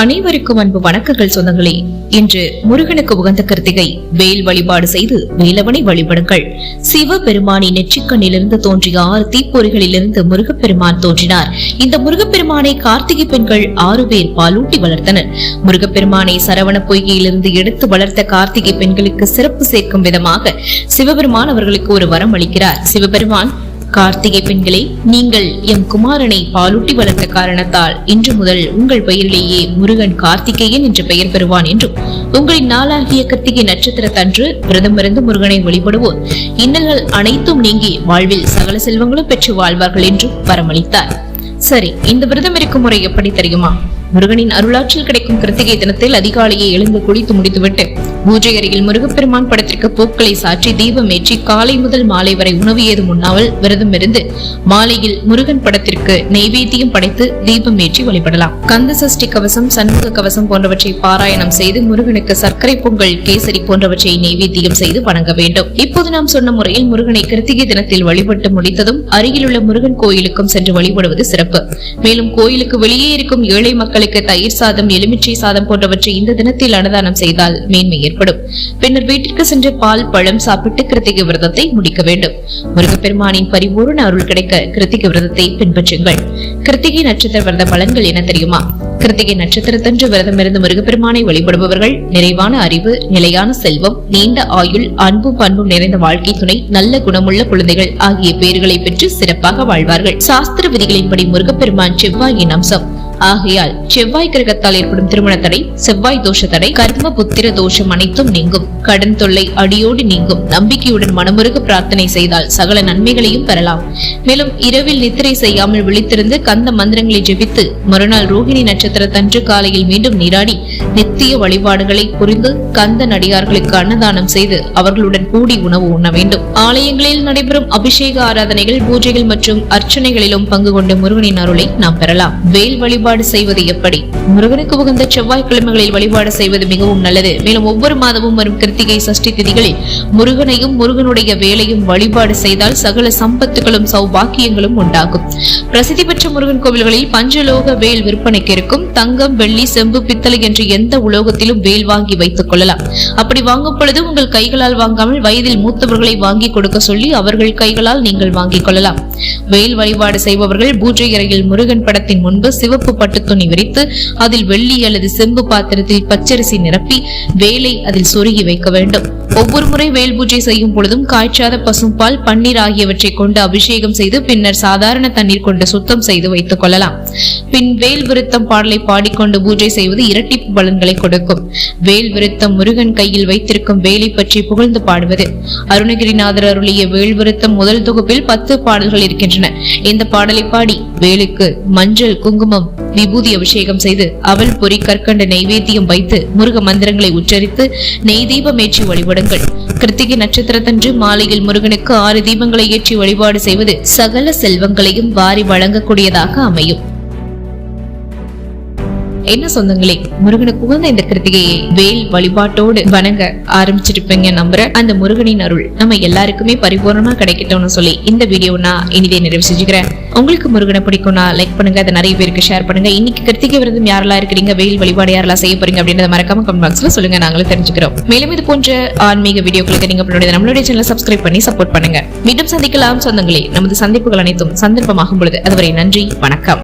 அனைவருக்கும் அன்பு வணக்கங்கள் சொந்தங்களே. இன்று முருகனுக்கு உகந்த கருத்திகை வேல் வழிபாடு செய்து வேலவனை வழிபடுங்கள். சிவபெருமானின் நெற்றிக்கண்ணிலிருந்து தோன்றிய ஆறு தீப்பொறிகளிலிருந்து முருகப்பெருமான் தோன்றினார். இந்த முருகப்பெருமானை கார்த்திகை பெண்கள் ஆறு பேர் பாலூட்டி வளர்த்தனர். முருகப்பெருமானை சரவண பொய்கையிலிருந்து எடுத்து வளர்த்த கார்த்திகை பெண்களுக்கு சிறப்பு சேர்க்கும் விதமாக சிவபெருமான் அவர்களுக்கு ஒரு வரம் அளிக்கிறார். சிவபெருமான் கார்த்திகை பெண்களே நீங்கள் எம் குமாரனை பாலூட்டி வளர்த்த காரணத்தால் இன்று முதல் உங்கள் பெயரிலேயே முருகன் கார்த்திகேயன் என்று பெயர் பெறுவான் என்றும் உங்களின் நாளாகிய கிருத்திகை நட்சத்திரத்தன்று விரதமிருந்து முருகனை வழிபடுவோர் இன்னல்கள் அனைத்தும் நீங்கி வாழ்வில் சகல செல்வங்களும் பெற்று வாழ்வார்கள் என்றும் வரமளித்தார். சரி இந்த விரதம் இருக்கும் முறை எப்படி தெரியுமா? முருகனின் அருளாற்றில் கிடைக்கும் கிருத்திகை தினத்தில் அதிகாலையை எழுந்து குளித்து முடித்துவிட்டு பூஜை அருகில் முருகப்பெருமான் படத்திற்கு பூக்களை சாற்றி தீபம் ஏற்றி காலை முதல் மாலை வரை உணவு ஏதும் உண்ணாமல் விரதம் இருந்து மாலையில் முருகன் படத்திற்கு நெய்வேத்தியம் படைத்து தீபம் ஏற்றி வழிபடலாம். கந்த சஷ்டி கவசம் சண்முக கவசம் போன்றவற்றை பாராயணம் செய்து முருகனுக்கு சர்க்கரை பொங்கல் கேசரி போன்றவற்றை நெய்வேத்தியம் செய்து வணங்க வேண்டும். இப்போது நாம் சொன்ன முறையில் முருகனை கிருத்திகை தினத்தில் வழிபட்டு முடித்ததும் அருகிலுள்ள முருகன் கோயிலுக்கும் சென்று வழிபடுவது சிறப்பு. மேலும் கோயிலுக்கு வெளியே இருக்கும் ஏழை மக்கள் மக்களுக்கு தயிர் சாதம் எலுமிச்சை சாதம் போன்றவற்றை இந்த தினத்தில் அன்னதானம் செய்தால் மேன்மை ஏற்படும். பின்னர் வீட்டிற்கு சென்று பால் பழம் சாப்பிட்டு கிருத்திகை விரதத்தை முடிக்க வேண்டும். முருகப்பெருமானின் பரிபூர்ண அருள் கிடைக்க கிருத்திகை விரதத்தை பின்பற்றுங்கள். கிருத்திகை நட்சத்திர விரத பலன்கள் என தெரியுமா? கிருத்திகை நட்சத்திரத்தன்று விரதம் இருந்து முருகப்பெருமானை வழிபடுபவர்கள் நிறைவான அறிவு நிலையான செல்வம் நீண்ட ஆயுள் அன்பும் பண்பும் நிறைந்த வாழ்க்கை துணை நல்ல குணமுள்ள குழந்தைகள் ஆகிய பெயர்களை பெற்று சிறப்பாக வாழ்வார்கள். சாஸ்திர விதிகளின்படி முருகப்பெருமான் செவ்வாயின் அம்சம். ஆகையால் செவ்வாய் கிரகத்தால் ஏற்படும் திருமண தடை செவ்வாய் தோஷ தடை கர்ம புத்திர தோஷம் அனைத்தும் நீங்கும். கடன் தொல்லை அடியோடு நீங்கும். நம்பிக்கையுடன் மனமுருக பிரார்த்தனை செய்தால் சகல நன்மைகளையும் பெறலாம். மேலும் இரவில் நித்திரை செய்யாமல் விழித்திருந்து கந்த மந்திரங்களை ஜெபித்து மறுநாள் ரோகிணி நட்சத்திரத்தன்று காலையில் மீண்டும் நீராடி நித்திய வழிபாடுகளை புரிந்து கந்த நடிகார்களுக்கு அன்னதானம் செய்து அவர்களுடன் கூடி உணவு உண்ண வேண்டும். ஆலயங்களில் நடைபெறும் அபிஷேக ஆராதனைகள் பூஜைகள் மற்றும் அர்ச்சனைகளிலும் பங்கு கொண்ட முருகனின் அருளை நாம் பெறலாம். வேல் வழிபாடு வழிபாடு செய்வது எப்படி? முருகனுக்கு உகந்த செவ்வாய்க்கிழமைகளில் வழிபாடு செய்வது மிகவும் நல்லது. மேலும் ஒவ்வொரு மாதமும் வரும் கிருத்திகை சஷ்டி திதிகளில் முருகனையும் முருகனுடைய வேலையும் வழிபாடு செய்தால் சகல சம்பத்துகளும் சௌபாக்கியங்களும் உண்டாகும். பிரசித்தி பெற்ற முருகன் கோவில்களில் பஞ்சலோக வேல் விற்பனைக்கு இருக்கும் தங்கம் வெள்ளி செம்பு பித்தளை என்று எந்த உலோகத்திலும் வேல் வாங்கி வைத்துக் கொள்ளலாம். அப்படி வாங்கும் பொழுது உங்கள் கைகளால் வாங்காமல் வயதில் மூத்தவர்களை வாங்கி கொடுக்க சொல்லி அவர்கள் கைகளால் நீங்கள் வாங்கிக் கொள்ளலாம். வேல் வழிபாடு செய்பவர்கள் பூஜை அறையில் முருகன் படத்தின் முன்பு சிவப்பு பட்டு துணி விரித்து அதில் வெள்ளி அல்லது செம்பு பாத்திரத்தில் பச்சரிசி நிரப்பி வேலை அதில் சொருகி வைக்க வேண்டும். ஒவ்வொரு முறை வேல் பூஜை செய்யும் பொழுதும் காய்ச்சாத பசும்பால் பன்னீர் ஆகியவற்றை கொண்டு அபிஷேகம் செய்து பின்னர் சாதாரண தண்ணீர் கொண்டு சுத்தம் செய்து வைத்துக் கொள்ளலாம். பின் வேல் விருத்தம் பாடலை பாடிக்கொண்டு பூஜை செய்வது இரட்டிப்பு பலன்களை கொடுக்கும். வேல் விருத்தம் முருகன் கையில் வைத்திருக்கும் வேலை பற்றி புகழ்ந்து பாடுவது. அருணகிரிநாதர் அருளிய வேல் விருத்தம் முதல் தொகுப்பில் பத்து பாடல்கள் இருக்கின்றன. இந்த பாடலை பாடி வேலுக்கு மஞ்சள் குங்குமம் விபூதி அபிஷேகம் செய்து அவள் பொறி கற்கண்ட நெய்வேத்தியம் வைத்து முருக மந்திரங்களை உச்சரித்து நெய் தீபம் ஏற்றி வழிபடுங்கள். கிருத்திகை நட்சத்திரத்தன்று மாலையில் முருகனுக்கு ஆறு தீபங்களை ஏற்றி வழிபாடு செய்வது சகல செல்வங்களையும் வாரி வழங்கக்கூடியதாக அமையும். என்ன சொந்தங்களே? முருகனுக்கு உகந்த இந்த கிருத்திகையை வேல் வழிபாட்டோடு வணங்க ஆரம்பிச்சிருப்பீங்க நம்புறேன் அந்த முருகனின் அருள் நம்ம எல்லாருக்குமே பரிபூர்ணமா கிடைக்கட்டும்னு சொல்லி இந்த வீடியோ நான் இனிதே நிறைவு செஞ்சுக்கிறேன். உங்களுக்கு முருகனை பிடிக்கும்னா லைக் பண்ணுங்க. அதை நிறைய பேருக்கு ஷேர் பண்ணுங்க. இன்னைக்கு கிருத்திகை விரதம் யாரெல்லாம் இருக்கிறீங்க? வெயில் வழிபாடு யாரெல்லாம் செய்ய போறீங்க அப்படின்றத மறக்காம கமெண்ட் பாக்ஸ்ல சொல்லுங்க. நாங்களும் தெரிஞ்சுக்கிறோம். மேலும் இது போன்ற ஆன்மீக வீடியோக்களுக்கு நீங்க நம்மளுடைய நம்மளுடைய சேனலை சப்ஸ்கிரைப் பண்ணி சப்போர்ட் பண்ணுங்க. மீண்டும் சந்திக்கலாம் சொந்தங்களே. நமது சந்திப்புகள் அனைத்தும் சந்தர்ப்பமாகும் பொழுது. அதுவரை நன்றி. வணக்கம்.